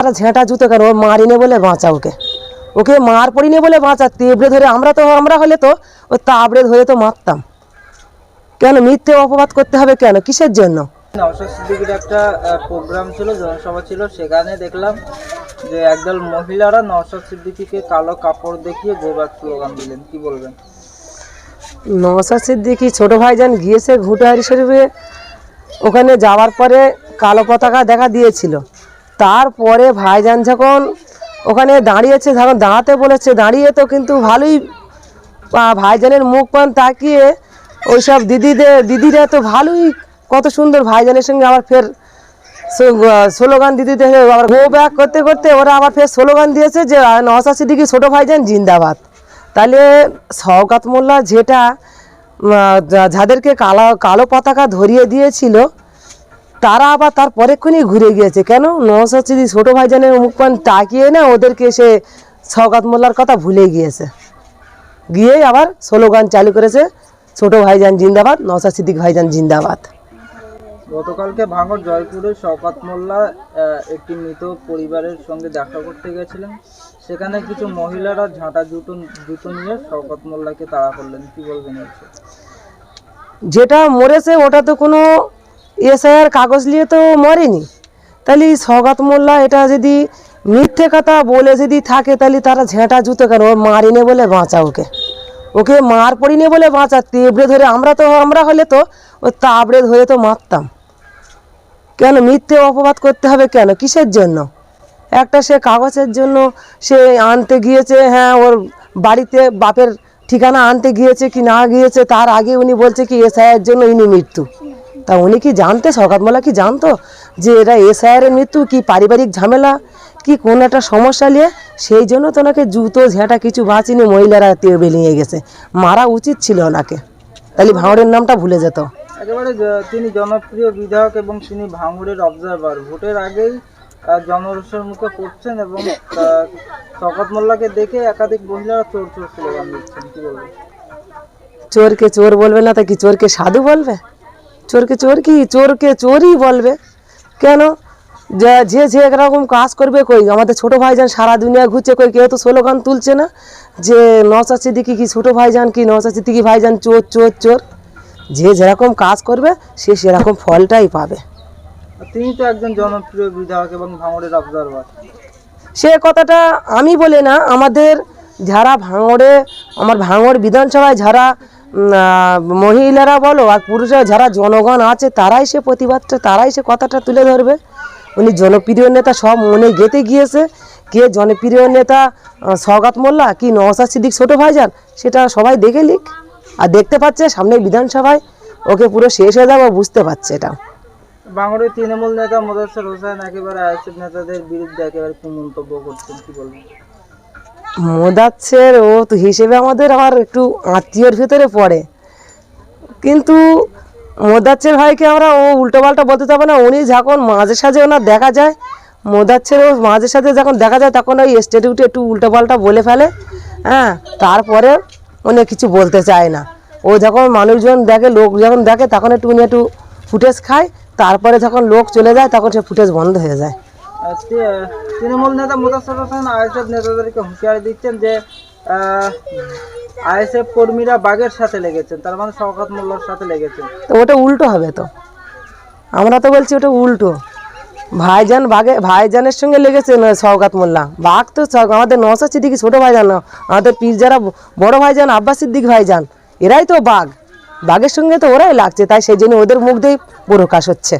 তারা ঝেঁটা জুতো কেন? ও মারিনে বলে বাঁচা ওকে। ওকে মার পড়িনি বলে বাঁচা তেবড়ে ধরে আমরা তো আমরা হলে তো ও তাবড়ে ধরে তো মারতাম। কেন? মিথ্যে অপবাদ করতে হবে কেন? কিসের জন্য? নওশাদ একটা প্রোগ্রাম ছিল জনসভা ছিল সেখানে দেখলাম যে একদল মহিলারা নওশাদ সিদ্দিকিকে কালো কাপড় দেখিয়ে গোবাদ স্লোগান দিলেন। কি বলবেন? নওসাদ সিদ্দিকি ছোট ভাইজান গিয়েছে ঘুটাহারি শরীফে। ওখানে যাওয়ার পরে কালো পতাকা দেখা দিয়েছিল। তারপরে ভাইজান যখন ওখানে দাঁড়িয়েছে, যখন দাঁড়াতে বলেছে, দাঁড়িয়ে তো কিন্তু ভালোই ভাইজানের মুখ পান তাকিয়ে ওইসব দিদিদের, দিদিরা তো ভালোই, কত সুন্দর ভাইজানের সঙ্গে আবার ফের স্লোগান দিদি দেখে আবার গো ব্যাক করতে করতে ওরা আবার ফের স্লোগান দিয়েছে যে নওসাদ সিদ্দিকি ছোটো ভাইজান জিন্দাবাদ। তাহলে শওকাত মোল্লা যেটা যাদেরকে কালো কালো পতাকা ধরিয়ে দিয়েছিল তারা আবার তার পরেক্ষণই ঘুরে গিয়েছে। কেন? নওসাদ সিদ্দিক ছোটো ভাইজানের মুখপান তাকিয়ে না ওদেরকে সে শওকাত মোল্লার কথা ভুলে গিয়েছে। গিয়েই আবার স্লোগান চালু করেছে ছোট ভাইজান জিন্দাবাদ নওসাদ সিদ্দিক ভাইজান জিন্দাবাদ। গতকালকে ভাঙড় জয়পুরে শওকাত মোল্লা একটি মৃত পরিবারের সঙ্গে দেখা করতে গেছিলেন। সেখানে কিছু মহিলারা ঝাঁটা জুতো জুতো নিয়ে শওকাত মোল্লাকে তাড়া করলেন। কি বলবেন যেটা মরেছে ওটা তো কোনো এসআইআর কাগজ নিয়ে তো মরেনি। তাহলে এই মোল্লা এটা যদি মিথ্যে কথা বলে যদি থাকে, তাহলে তারা ঝেঁটা জুতো কেন? ও মারিনে বলে বাঁচা ওকে। ওকে মার পড়িনি বলে বাঁচা, তেবড়ে ধরে আমরা তো, আমরা হলে তো ও তাবড়ে ধরে তো মারতাম। কেন মিথ্যে অপবাদ করতে হবে কেন? কিসের জন্য? একটা সে কাগজের জন্য সে আনতে গিয়েছে হ্যাঁ ওর বাড়িতে বাপের ঠিকানা আনতে গিয়েছে কি না গিয়েছে, তার আগে উনি বলছে কি এসআইয়ের জন্য ইনি মৃত্যু। তা উনি কি জানতে সকাতমালা কি জানতো যে এটা এসআইয়ের মৃত্যু কি পারিবারিক ঝামেলা কি কোন একটা সমস্যা নিয়ে? সেই জন্য তো ওনাকে জুতো ঝেঁটা কিছু বাঁচিনি মহিলারা তেবে নিয়ে গেছে। মারা উচিত ছিল ওনাকে। তাহলে ভাঁড়ের নামটা ভুলে যেত। একেবারে তিনি জনপ্রিয় বিধায়ক এবং তিনি ভাঙড়ের অবজারভার ভোটের আগেই আহ, জনরোষের মুখে পড়ছেন এবং আহ, শওকত মোল্লাকে দেখে একাধিক মহিলারা চোর চোর স্লোগান দিচ্ছেন কি বলবেন? চোরকে চোর বলবে না তা কি চোরকে সাধু বলবে? চোরকে চোর কি চোরকে চোরই বলবে কেন যে যে যে একরকম কাজ করবে কই আমাদের ছোট ভাইজান সারা দুনিয়া ঘুরছে কই কেউ তো স্লোগান তুলছে না যে নশা সিদ্দিকি কি ছোট ভাইজান কি নশা সিদ্দিকি ভাইজান চোর চোর চোর যে যেরকম কাজ করবে সে সেরকম ফলটাই পাবে তিনি তো একজন জনপ্রিয় বিধায়ক এবং ভাঙড়ের অবজারভার সে কথাটা আমি বলি না আমাদের যারা ভাঙড়ে আমার ভাঙড় বিধানসভায় যারা মহিলারা বলো আর পুরুষরা যারা জনগণ আছে তারাই সে প্রতিবাদটা তারাই সে কথাটা তুলে ধরবে। উনি জনপ্রিয় নেতা সব মনে গেতে গিয়েছে। কে জনপ্রিয় নেতা আহ, সওগাত মোল্লা কি নওসাদ সিদ্দিক ছোটো ভাইজান? সেটা সবাই দেখে লিখ আর দেখতে পাচ্ছে সামনে বিধানসভায় ওকে পুরো শেষ হয়ে যাবে বুঝতে পারছে এটা। ভাঙড়ের তৃণমূল নেতা মোদাসের হোসেন একেবারে আইএসএফ নেতাদের বিরুদ্ধে একেবারে কি মন্তব্য করছেন কি বলবেন? মোদাচ্ছের ও তো হিসেবে আমাদের আবার একটু আত্মীয়র ভিতরে পড়ে। কিন্তু মোদাচ্ছের ভাইকে আমরা ও উল্টো পাল্টা বলতে পারব না, উনি যখন মাঝে সাঝে ওনার দেখা যায়, মোদাচ্ছের ও মাঝে সাঝে যখন দেখা যায় তখন ওই স্টেটে উঠে একটু উল্টো পাল্টা বলে ফেলে হ্যাঁ তারপরে উনি কিছু বলতে চায় না। ও যখন মানুষজন দেখে, লোক যখন দেখে, তখন একটু উনি একটু ফুটেজ খায়, তারপরে যখন লোক চলে যায়, তখন সে ফুটেজ বন্ধ হয়ে যায়। তৃণমূল নেতা মোদাসের হোসেন আইএসএফ নেতাদেরকে হুঁশিয়ারি দিচ্ছেন যে আইএসএফ কর্মীরা বাঘের সাথে লেগেছেন, তার মানে শওকত মোল্লার সাথে লেগেছেন। তো ওটা উল্টো হবে তো। আমরা তো বলছি ওটা উল্টো। ভাইজান বাঘে, ভাইজানের সঙ্গে লেগেছে সওগাত মোল্লা? বাঘ তো আমাদের নশা সিদ্দিকি ছোটো ভাইজান, আমাদের পীর যারা বড় ভাইজান, আব্বাস সিদ্দিক ভাইজান, এরাই তো বাঘ। বাঘের সঙ্গে তো ওরাই লাগছে, তাই সেই জন্য ওদের মুখ দিয়েই প্রকাশ হচ্ছে।